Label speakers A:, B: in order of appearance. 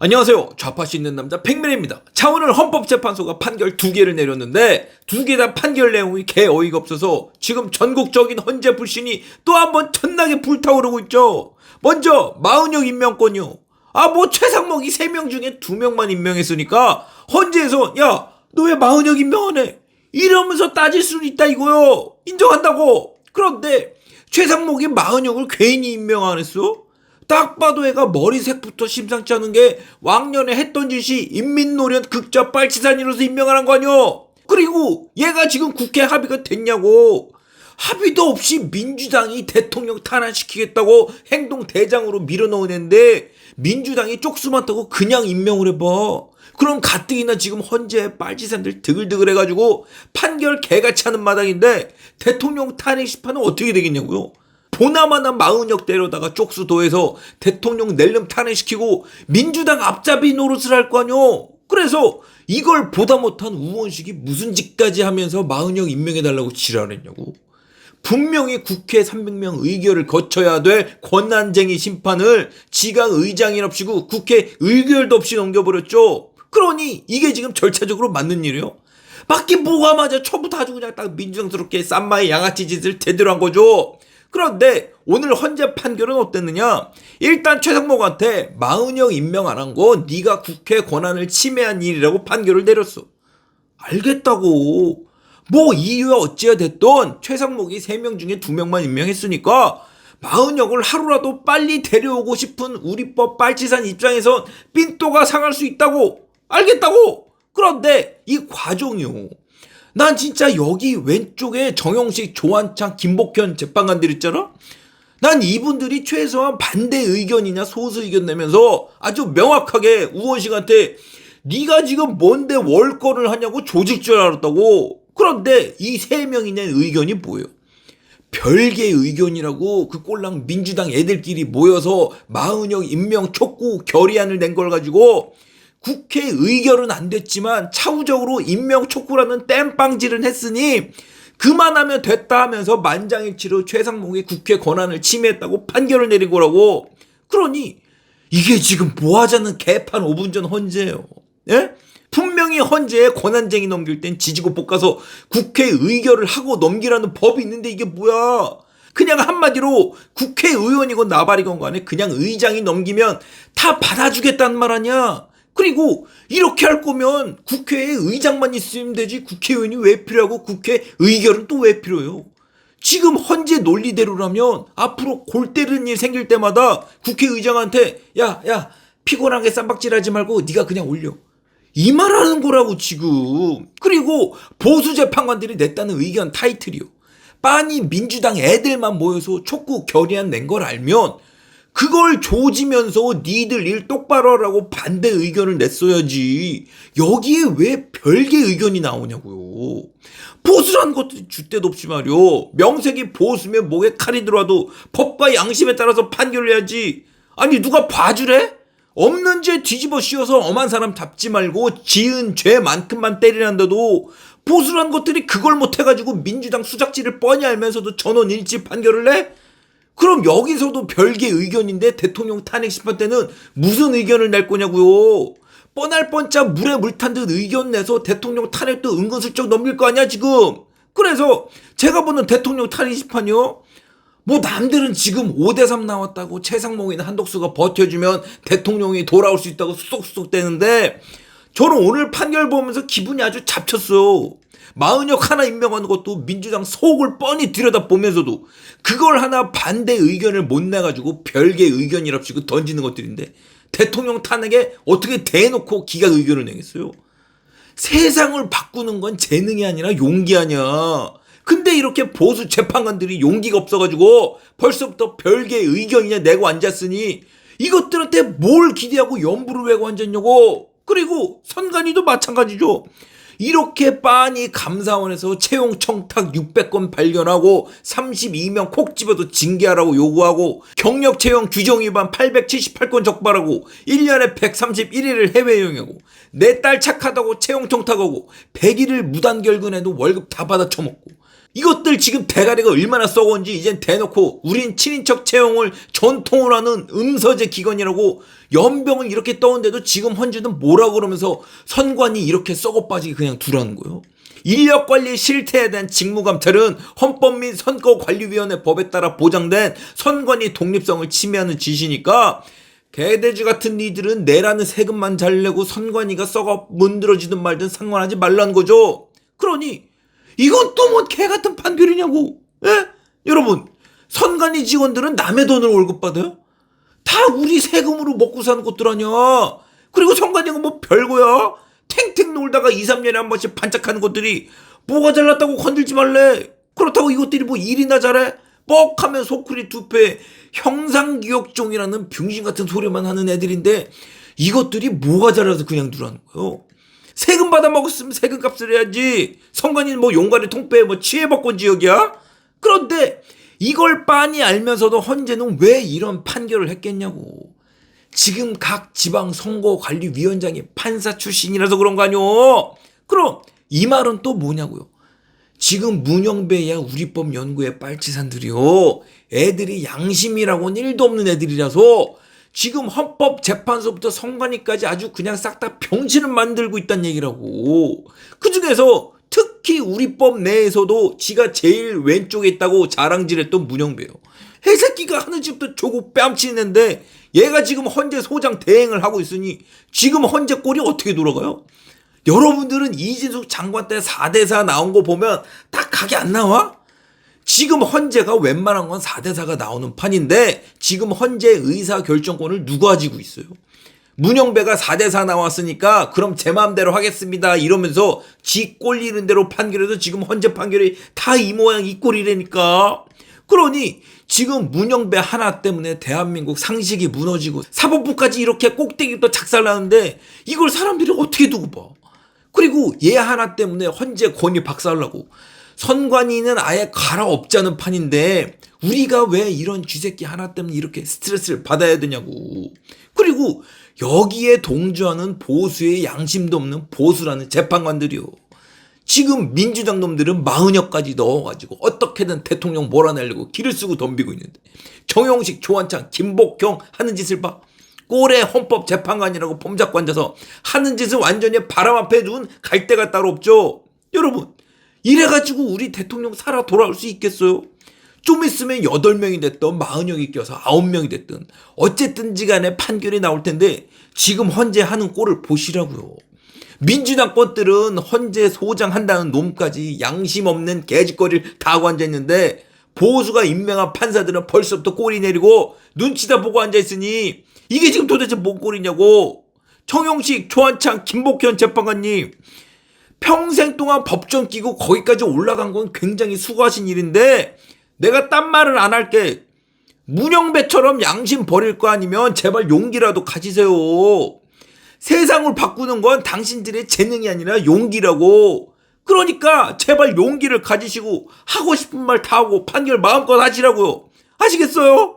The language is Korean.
A: 안녕하세요. 좌파 씻는 남자 팽맨입니다. 자, 오늘 헌법재판소가 판결 두 개를 내렸는데 두 개 다 판결 내용이 개 어이가 없어서 지금 전국적인 헌재 불신이 또 한 번 천나게 불타오르고 있죠. 먼저 마은혁 임명권이요. 아, 뭐 최상목이 세 명 중에 두 명만 임명했으니까 헌재에서 야, 너 왜 마은혁 임명하네? 이러면서 따질 수는 있다 이거요. 인정한다고. 그런데 최상목이 마은혁을 괜히 임명 안 했어? 딱 봐도 애가 머리색부터 심상치 않은 게 왕년에 했던 짓이 인민노련 극좌 빨치산이로서 임명을 한거 아니오? 그리고 얘가 지금 국회 합의가 됐냐고. 합의도 없이 민주당이 대통령 탄핵시키겠다고 행동 대장으로 밀어넣은 애인데 민주당이 쪽수 많다고 그냥 임명을 해봐. 그럼 가뜩이나 지금 헌재 빨치산들 드글드글 해가지고 판결 개같이 하는 마당인데 대통령 탄핵 심판은 어떻게 되겠냐고요? 보나마나 마은혁 때려다가 쪽수 더해서 대통령 낼름 탄핵시키고 민주당 앞잡이 노릇을 할 거 아뇨. 그래서 이걸 보다 못한 우원식이 무슨 짓까지 하면서 마은혁 임명해달라고 지랄했냐고. 분명히 국회 300명 의결을 거쳐야 될 권한쟁이 심판을 지가 의장이랍시고 국회 의결도 없이 넘겨버렸죠. 그러니 이게 지금 절차적으로 맞는 일이에요? 맞게 뭐가 맞아. 처음부터 아주 그냥 딱 민주당스럽게 쌈마의 양아치 짓을 제대로 한 거죠. 그런데 오늘 헌재 판결은 어땠느냐? 일단 최상목한테 마은혁 임명 안한거 네가 국회 권한을 침해한 일이라고 판결을 내렸어. 알겠다고. 뭐 이유야 어찌야 됐던 최상목이 3명 중에 2명만 임명했으니까 마은혁을 하루라도 빨리 데려오고 싶은 우리법 빨치산 입장에선 삔또가 상할 수 있다고 알겠다고 그런데 이 과정이요 난 진짜 여기 왼쪽에 정영식 조한창 김복현 재판관들 있잖아 난 이분들이 최소한 반대 의견이냐 소수 의견 내면서 아주 명확하게 우원식한테 네가 지금 뭔데 월권을 하냐고 조직 줄 알았다고 그런데 이 세 명이 낸 의견이 뭐예요? 별개 의견이라고 그 꼴랑 민주당 애들끼리 모여서 마은혁 임명 촉구 결의안을 낸 걸 가지고 국회 의결은 안 됐지만 차후적으로 임명 촉구라는 땜빵질은 했으니 그만하면 됐다 하면서 만장일치로 최상목이 국회 권한을 침해했다고 판결을 내린 거라고. 그러니 이게 지금 뭐 하자는 개판 5분 전 헌재예요. 예? 분명히 헌재에 권한쟁이 넘길 땐 지지고 볶아서 국회 의결을 하고 넘기라는 법이 있는데 이게 뭐야? 그냥 한마디로 국회의원이건 나발이건 간에 그냥 의장이 넘기면 다 받아주겠다는 말 아니야? 그리고 이렇게 할 거면 국회에 의장만 있으면 되지 국회의원이 왜 필요하고 국회 의결은 또 왜 필요해요? 지금 헌재 논리대로라면 앞으로 골 때리는 일 생길 때마다 국회의장한테 야, 야, 피곤하게 쌈박질하지 말고 네가 그냥 올려. 이 말하는 거라고 지금. 그리고 보수 재판관들이 냈다는 의견 타이틀이요. 빤히 민주당 애들만 모여서 촉구 결의안 낸 걸 알면 그걸 조지면서 니들 일 똑바로 하라고 반대 의견을 냈어야지. 여기에 왜 별개 의견이 나오냐고요. 보수란 것도 줏대도 없이 말이요. 명색이 보수면 목에 칼이 들어와도 법과 양심에 따라서 판결을 해야지. 아니 누가 봐주래? 없는 죄 뒤집어 씌워서 엄한 사람 잡지 말고 지은 죄만큼만 때리란다도 보수란 것들이 그걸 못해가지고 민주당 수작질을 뻔히 알면서도 전원 일치 판결을 내? 그럼 여기서도 별개 의견인데 대통령 탄핵 심판 때는 무슨 의견을 낼 거냐고요. 뻔할 뻔짜 물에 물 탄 듯 의견 내서 대통령 탄핵도 은근슬쩍 넘길 거 아니야 지금. 그래서 제가 보는 대통령 탄핵 심판이요. 뭐 남들은 지금 5대3 나왔다고 최상목이나 한덕수가 버텨주면 대통령이 돌아올 수 있다고 쑥쑥 대는데 저는 오늘 판결 보면서 기분이 아주 잡쳤어. 마은혁 하나 임명하는 것도 민주당 속을 뻔히 들여다보면서도 그걸 하나 반대 의견을 못 내가지고 별개 의견이랍시고 던지는 것들인데 대통령 탄핵에 어떻게 대놓고 기각 의견을 내겠어요? 세상을 바꾸는 건 재능이 아니라 용기 아니야. 근데 이렇게 보수 재판관들이 용기가 없어가지고 벌써부터 별개 의견이냐 내고 앉았으니 이것들한테 뭘 기대하고 연부를 외고 앉았냐고. 그리고 선관위도 마찬가지죠. 이렇게 빤히 감사원에서 채용 청탁 600건 발견하고 32명 콕 집어도 징계하라고 요구하고 경력 채용 규정 위반 878건 적발하고 1년에 131일을 해외 여행하고 내 딸 착하다고 채용 청탁하고 100일을 무단 결근해도 월급 다 받아 처먹고 이것들 지금 대가리가 얼마나 썩었는지 이젠 대놓고 우린 친인척 채용을 전통으로 하는 음서제 기관이라고 연병을 이렇게 떠온데도 지금 헌재는 뭐라 그러면서 선관이 이렇게 썩어 빠지게 그냥 두라는 거예요. 인력 관리 실태에 대한 직무 감찰은 헌법 및 선거관리위원회 법에 따라 보장된 선관위 독립성을 침해하는 짓이니까 개돼지 같은 니들은 내라는 세금만 잘 내고 선관위가 썩어 문드러지든 말든 상관하지 말라는 거죠. 그러니 이건 또뭔개 같은 판결이냐고. 예? 여러분, 선관위 직원들은 남의 돈을 월급 받아요? 다 우리 세금으로 먹고 사는 것들 아니야. 그리고 선관위가 뭐 별거야? 탱탱 놀다가 2, 3년에 한 번씩 반짝하는 것들이 뭐가 잘났다고 건들지 말래. 그렇다고 이것들이 뭐 일이나 잘해? 뻑하면 소쿠리 두패 형상기억종이라는 병신 같은 소리만 하는 애들인데 이것들이 뭐가 잘해서 그냥 두라는 거예요. 세금 받아 먹었으면 세금 값을 해야지. 선관위는 뭐 용가리 통폐 뭐 치해복권 지역이야? 그런데 이걸 빤히 알면서도 헌재는 왜 이런 판결을 했겠냐고. 지금 각 지방 선거관리위원장이 판사 출신이라서 그런 거 아니오? 그럼 이 말은 또 뭐냐고요? 지금 문영배야 우리법 연구의 빨치산들이요. 애들이 양심이라고는 일도 없는 애들이라서 지금 헌법재판소부터 선관위까지 아주 그냥 싹 다 병신을 만들고 있다는 얘기라고. 그 중에서 특히 우리 법 내에서도 지가 제일 왼쪽에 있다고 자랑질했던 문영배요. 해새끼가 하는 집도 조고 뺨치는데 얘가 지금 헌재 소장 대행을 하고 있으니 지금 헌재 꼴이 어떻게 돌아가요? 여러분들은 이진숙 장관 때 4대4 나온 거 보면 다 각이 안 나와? 지금 헌재가 웬만한 건 4대4가 나오는 판인데 지금 헌재 의사 결정권을 누가 가지고 있어요? 문영배가 4대4 나왔으니까 그럼 제 마음대로 하겠습니다 이러면서 지 꼴리는 대로 판결해도 지금 헌재 판결이 다 이 모양 이 꼴이라니까 그러니 지금 문영배 하나 때문에 대한민국 상식이 무너지고 사법부까지 이렇게 꼭대기부터 작살나는데 이걸 사람들이 어떻게 두고 봐 그리고 얘 하나 때문에 헌재 권위 박살나고 선관위는 아예 갈아엎자는 판인데 우리가 왜 이런 쥐새끼 하나 때문에 이렇게 스트레스를 받아야 되냐고. 그리고 여기에 동조하는 보수의 양심도 없는 보수라는 재판관들이요. 지금 민주당 놈들은 마흔여까지 넣어가지고 어떻게든 대통령 몰아내려고 길을 쓰고 덤비고 있는데 정용식, 조한창, 김복경 하는 짓을 봐. 꼴에 헌법재판관이라고 폼 잡고 앉아서 하는 짓은 완전히 바람 앞에 눈갈 데가 따로 없죠. 여러분 이래가지고 우리 대통령 살아 돌아올 수 있겠어요? 좀 있으면 8명이 됐던 40명이 껴서 9명이 됐든 어쨌든지 간에 판결이 나올 텐데 지금 헌재 하는 꼴을 보시라고요. 민주당 것들은 헌재 소장한다는 놈까지 양심 없는 개짓거리를 다 하고 앉아있는데 보수가 임명한 판사들은 벌써부터 꼬리 내리고 눈치다 보고 앉아있으니 이게 지금 도대체 뭔 꼴이냐고 정용식, 조한창, 김복현 재판관님 평생 동안 법정 끼고 거기까지 올라간 건 굉장히 수고하신 일인데 내가 딴 말을 안 할게. 문영배처럼 양심 버릴 거 아니면 제발 용기라도 가지세요. 세상을 바꾸는 건 당신들의 재능이 아니라 용기라고. 그러니까 제발 용기를 가지시고 하고 싶은 말 다 하고 판결 마음껏 하시라고요. 아시겠어요?